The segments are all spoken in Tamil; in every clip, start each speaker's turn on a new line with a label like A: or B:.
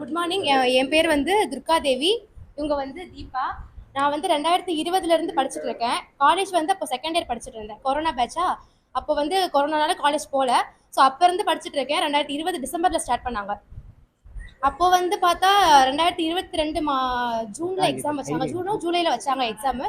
A: குட் மார்னிங் என் பேர் வந்து துர்கா தேவி இவங்க வந்து தீபா. நான் வந்து ரெண்டாயிரத்தி இருபதுல இருந்து படிச்சுட்டு இருக்கேன் காலேஜ் வந்து அப்போ செகண்ட் இயர் படிச்சுட்டு இருந்தேன் கொரோனா பேட்சா அப்போ வந்து கொரோனானால காலேஜ் போகல ஸோ அப்போ இருந்து படிச்சுட்டு இருக்கேன் ரெண்டாயிரத்தி இருபது டிசம்பர்ல ஸ்டார்ட் பண்ணாங்க. அப்போ வந்து பார்த்தா ரெண்டாயிரத்தி இருபத்தி ரெண்டு மா ஜூன்ல எக்ஸாம் வச்சாங்க. ஜூனோ ஜூலைல வச்சாங்க எக்ஸாம்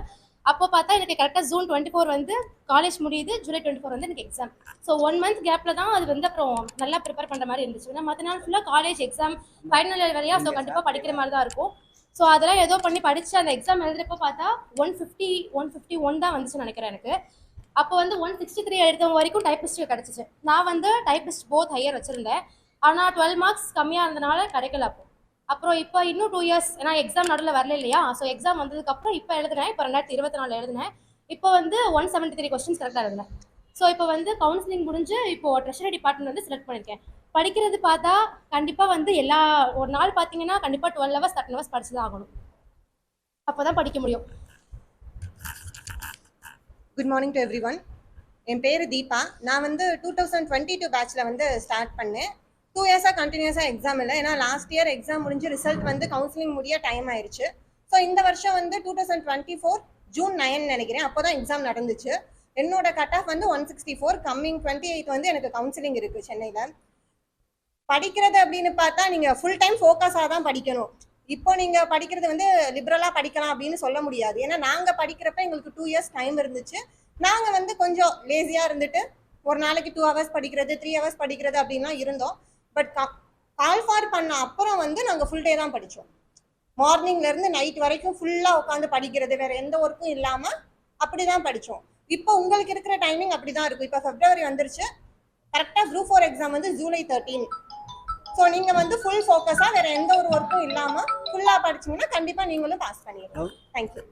A: அப்போ பார்த்தா எனக்கு கரெக்டாக ஜூன் டுவெண்ட்டி ஃபோர் வந்து காலேஜ் முடியுது ஜூலை டுவெண்ட்டி ஃபோர் வந்து எனக்கு எக்ஸாம் ஸோ ஒன் மந்த் கேப்ல தான் அது வந்து அப்புறம் நல்லா ப்ரிப்பேர் பண்ற மாதிரி இருந்துச்சு. ஏன்னா மற்ற நாள் ஃபுல்லாக காலேஜ் எக்ஸாம் ஃபைனல் இயர் வரையா ஸோ கண்டிப்பாக படிக்கிற மாதிரி தான் இருக்கும். ஸோ அதெல்லாம் ஏதோ பண்ணி படிச்சு அந்த எக்ஸாம் எழுதுறப்போ பார்த்தா one fifty one fifty one தான் வந்துச்சுன்னு நினைக்கிறேன் எனக்கு. அப்போ வந்து ஒன் சிக்ஸ்டி த்ரீ எடுத்தவங்க வரைக்கும் டைப்பிஸ்ட் கிடச்சிச்சு. நான் வந்து டைப்பிஸ்ட் போத் ஹையர் வச்சிருந்தேன். ஆனால் டுவெல் மார்க்ஸ் கம்மியாக இருந்தனால கிடைக்கல அப்போ. அப்புறம் இப்போ இன்னும் டூ இயர்ஸ் ஏன்னா எக்ஸாம் நடுவில் வரல இல்லையா? ஸோ எக்ஸாம் வந்ததுக்கப்புறம் இப்போ எழுதுனேன். இப்போ ரெண்டாயிரத்தி இருபத்தி நாலு எழுதுனேன். இப்போ வந்து ஒன் செவன்ட்டி த்ரீ கொஸ்டின்ஸ் கரெக்டாக எழுதுனேன். ஸோ இப்போ வந்து கவுன்சிலிங் முடிஞ்சு இப்போ ட்ரெஷரி டிபார்ட்மெண்ட் வந்து செலக்ட் பண்ணியிருக்கேன். படிக்கிறது பார்த்தா கண்டிப்பாக வந்து எல்லா ஒரு நாள் பார்த்தீங்கன்னா கண்டிப்பாக டுவெல் ஹவர்ஸ் தேர்ட்டின் ஹவர்ஸ் படிச்சு தான் ஆகணும். அப்போ தான் படிக்க முடியும்.
B: Good morning to everyone என் பேர் தீபா. நான் வந்து டூ தௌசண்ட் டுவெண்ட்டி டூ பேட்ச்சில் வந்து ஸ்டார்ட் பண்ணேன். டூ இயர்ஸாக கண்டினியூஸாக எக்ஸாம் இல்லை. ஏன்னா லாஸ்ட் இயர் எக்ஸாம் முடிஞ்சு ரிசல்ட் வந்து கவுன்சிலிங் முடிய டைம் ஆயிடுச்சு ஸோ இந்த வருஷம் வந்து two thousand twenty four June nine நினைக்கிறேன். அப்போ தான் எக்ஸாம் நடந்துச்சு. என்னோட கட் ஆஃப் வந்து one sixty four coming twenty eight வந்து எனக்கு கவுன்சிலிங் இருக்குது சென்னையில். படிக்கிறது அப்படின்னு பார்த்தா நீங்கள் ஃபுல் டைம் ஃபோக்கஸாக தான் படிக்கணும். இப்போ நீங்கள் படிக்கிறது வந்து லிபரலாக படிக்கலாம் அப்படின்னு சொல்ல முடியாது. ஏன்னா நாங்கள் படிக்கிறப்ப எங்களுக்கு டூ இயர்ஸ் டைம் இருந்துச்சு. நாங்கள் வந்து கொஞ்சம் லேசியாக இருந்துட்டு ஒரு நாளைக்கு டூ ஹவர்ஸ் படிக்கிறது த்ரீ ஹவர்ஸ் படிக்கிறது அப்படின்லாம் இருந்தோம். பட் கால் ஃபார் பண்ண அப்புறம் வந்து நாங்கள் ஃபுல் டே தான் படித்தோம் மார்னிங்லேருந்து நைட் வரைக்கும் ஃபுல்லாக உட்காந்து படிக்கிறது வேற எந்த ஒர்க்கும் இல்லாமல் அப்படி தான் படித்தோம் இப்போ உங்களுக்கு இருக்கிற டைமிங் அப்படி தான் இருக்கும். இப்போ ஃபெப்ரவரி வந்துருச்சு. கரெக்டாக குரூப் ஃபோர் எக்ஸாம் வந்து ஜூலை தேர்ட்டீன் ஸோ நீங்கள் வந்து ஃபுல் ஃபோக்கஸாக வேற எந்த ஒரு ஒர்க்கும் இல்லாமல் ஃபுல்லாக படிச்சீங்கன்னா கண்டிப்பாக நீங்களும் பாஸ் பண்ணிடலாம். தேங்க்யூ